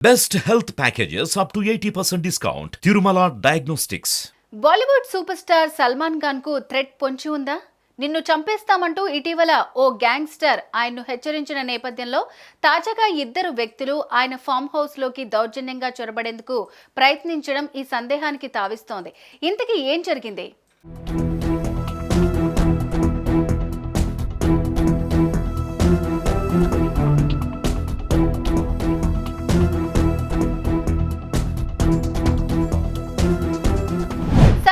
Best health packages up to eighty percent discount Tirumala diagnostics Bollywood super star Salman ఖాన్కు threat పొంచి ఉందా? నిన్ను చంపేస్తామంటూ ఇటీవల ఓ gangster ఆయన్ను హెచ్చరించిన నేపథ్యంలో తాజాగా ఇద్దరు వ్యక్తులు ఆయన ఫామ్ హౌస్లోకి దౌర్జన్యంగా చొరబడేందుకు ప్రయత్నించడం ఈ సందేహానికి తావిస్తోంది. ఇంతకీ ఏం జరిగింది?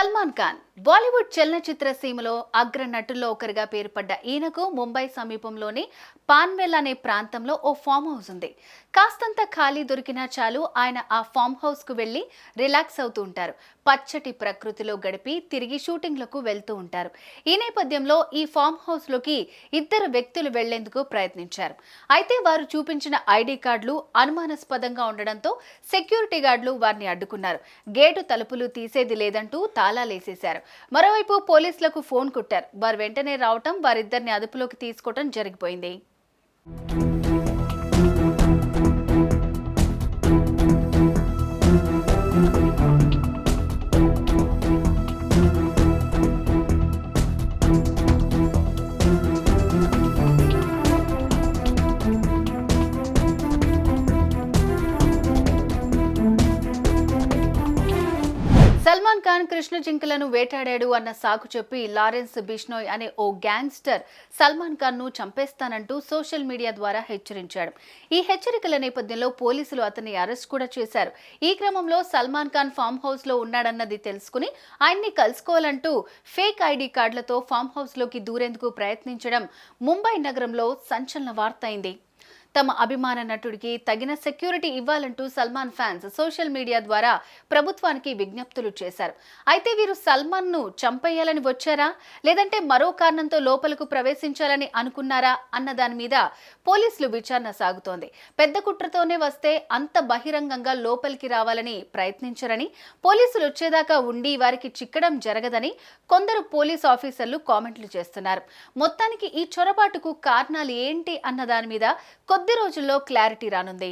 సల్మాన్ ఖాన్ బాలీవుడ్ చలనచిత్ర సీమలో అగ్ర నటుల్లో ఒకరిగా పేరుపడ్డ ఈయనకు ముంబై సమీపంలోని పాన్వెల్ అనే ప్రాంతంలో ఓ ఫామ్ హౌస్ ఉంది. కాస్తంత ఖాళీ దొరికినా చాలు ఆయన ఆ ఫామ్ హౌస్కు వెళ్ళి రిలాక్స్ అవుతూ ఉంటారు. పచ్చటి ప్రకృతిలో గడిపి తిరిగి షూటింగ్లకు వెళ్తూ ఉంటారు. ఈ నేపథ్యంలో ఈ ఫామ్ హౌస్లోకి ఇద్దరు వ్యక్తులు వెళ్ళేందుకు ప్రయత్నించారు. అయితే వారు చూపించిన ఐడి కార్డులు అనుమానాస్పదంగా ఉండడంతో సెక్యూరిటీ గార్డులు వారిని అడ్డుకున్నారు. గేటు తలుపులు తీసేది లేదంటూ తాళాలేసేశారు. మరోవైపు పోలీసులకు ఫోన్ కొట్టారు. వారు వెంటనే రావటం వారిద్దరిని అదుపులోకి తీసుకోవటం జరిగిపోయింది. ఖాన్ కృష్ణ జింకలను వేటాడాడు అన్న సాకు చెప్పి లారెన్స్ బిష్నోయ్ అనే ఓ గ్యాంగ్స్టర్ సల్మాన్ ఖాన్ను చంపేస్తానంటూ సోషల్ మీడియా ద్వారా హెచ్చరించాడు. ఈ హెచ్చరికల నేపథ్యంలో పోలీసులు అతన్ని అరెస్ట్ కూడా చేశారు. ఈ క్రమంలో సల్మాన్ ఖాన్ ఫామ్ హౌస్లో ఉన్నాడన్నది తెలుసుకుని ఆయన్ని కలుసుకోవాలంటూ ఫేక్ ఐడి కార్డులతో ఫామ్ హౌస్లోకి దూరేందుకు ప్రయత్నించడం ముంబై నగరంలో సంచలన వార్త అయింది. తమ అభిమాన నటుడికి తగిన సెక్యూరిటీ ఇవ్వాలంటూ సల్మాన్ ఫ్యాన్స్ సోషల్ మీడియా ద్వారా ప్రభుత్వానికి విజ్ఞప్తులు చేశారు. అయితే వీరు సల్మాన్ను చంపేయాలని వచ్చారా? లేదంటే మరో కారణంతో లోపలకు ప్రవేశించాలని అనుకున్నారా? అన్న దాని మీద పోలీసులు విచారణ సాగుతోంది. పెద్ద కుట్రతోనే వస్తే అంత బహిరంగంగా లోపలికి రావాలని ప్రయత్నించరని పోలీసులు వచ్చేదాకా ఉండి వారికి చిక్కడం జరగదని కొందరు పోలీస్ ఆఫీసర్లు కామెంట్లు చేస్తున్నారు. మొత్తానికి ఈ చొరబాటుకు కారణాలు ఏంటి అన్న దాని మీద కొద్ది రోజుల్లో క్లారిటీ రానుంది.